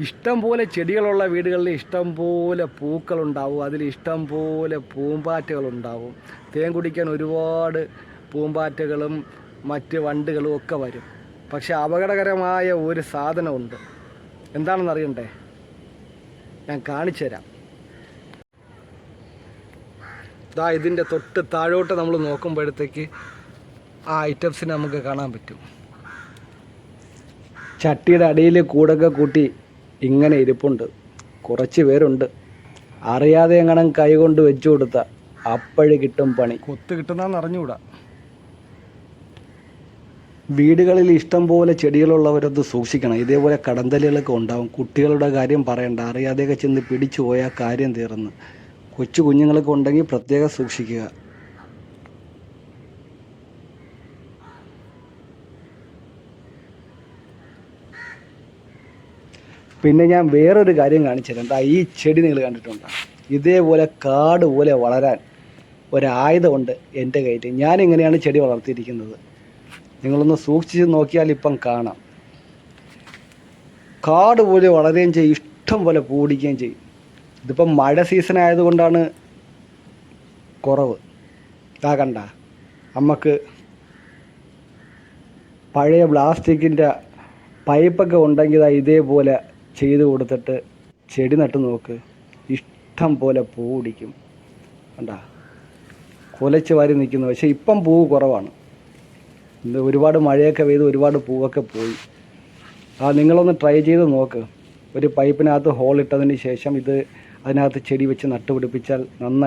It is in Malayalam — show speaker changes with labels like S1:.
S1: ഇഷ്ടം പോലെ ചെടികളുള്ള വീടുകളിൽ ഇഷ്ടം പോലെ പൂക്കളുണ്ടാവും. അതിൽ ഇഷ്ടം പോലെ പൂമ്പാറ്റകളുണ്ടാവും. തേൻ കുടിക്കാൻ ഒരുപാട് പൂമ്പാറ്റകളും മറ്റ് വണ്ടുകളും ഒക്കെ വരും. പക്ഷെ അപകടകരമായ ഒരു സാധനമുണ്ട്. എന്താണെന്ന് അറിയണ്ടേ? ഞാൻ കാണിച്ചു തരാം. ദാ ഇതിന്റെ തൊട്ട് താഴോട്ട് നമ്മൾ നോക്കുമ്പോഴത്തേക്ക് ആ ഐറ്റംസിനെ നമുക്ക് കാണാൻ പറ്റും. ചട്ടിയുടെ അടിയിൽ കൂടൊക്കെ കൂട്ടി ഇങ്ങനെ ഇരിപ്പുണ്ട്. കുറച്ച് പേരുണ്ട്. അറിയാതെ എങ്ങനെ കൈ കൊണ്ട് വെച്ചു കൊടുത്ത അപ്പഴ് കിട്ടും പണി. കൊത്ത് കിട്ടുന്നതെന്ന് അറിഞ്ഞുകൂടാ. വീടുകളിൽ ഇഷ്ടം പോലെ ചെടികളുള്ളവരത് സൂക്ഷിക്കണം. ഇതേപോലെ കടന്തലുകളൊക്കെ ഉണ്ടാവും. കുട്ടികളുടെ കാര്യം പറയണ്ട. അറിയാതെയൊക്കെ ചെന്ന് പിടിച്ചു പോയാൽ കാര്യം തീർന്ന്. കൊച്ചു കുഞ്ഞുങ്ങളൊക്കെ ഉണ്ടെങ്കിൽ പ്രത്യേകം സൂക്ഷിക്കുക. പിന്നെ ഞാൻ വേറൊരു കാര്യം കാണിച്ചു തരാം ദാ ഈ ചെടി നിങ്ങൾ കണ്ടിട്ടുണ്ടോ? ഇതേപോലെ കാട് പോലെ വളരാൻ ഒരായുധമുണ്ട് എന്റെ കയ്യിൽ ഞാൻ ഇങ്ങനെയാണ് ചെടി വളർത്തിയിരിക്കുന്നത്? നിങ്ങളൊന്ന് സൂക്ഷിച്ച് നോക്കിയാൽ ഇപ്പം കാണാം. കാട് പോലെ വളരുകയും ചെയ്യും ഇഷ്ടം പോലെ പൂടിക്കുകയും ചെയ്യും. ഇതിപ്പം മഴ സീസൺ ആയതുകൊണ്ടാണ് കുറവ്. ഇതാ കണ്ട നമുക്ക് പഴയ പ്ലാസ്റ്റിക്കിന്റെ പൈപ്പൊക്കെ ഉണ്ടെങ്കിൽ ഇതേപോലെ ചെയ്ത് കൊടുത്തിട്ട് ചെടി നട്ടു നോക്ക്. ഇഷ്ടം പോലെ പൂ പിടിക്കും. കണ്ടാ? കുലച്ച് വാരി നിൽക്കുന്നു. പക്ഷേ ഇപ്പം പൂവ് കുറവാണ്. ഒരുപാട് മഴയൊക്കെ പെയ്ത് ഒരുപാട് പൂവൊക്കെ പോയി. ആ നിങ്ങളൊന്ന് ട്രൈ ചെയ്ത് നോക്ക്. ഒരു പൈപ്പിനകത്ത് ഹോൾ ഇട്ടതിന് ശേഷം ഇത് അതിനകത്ത് ചെടി വെച്ച് നട്ടുപിടിപ്പിച്ചാൽ നന്നായി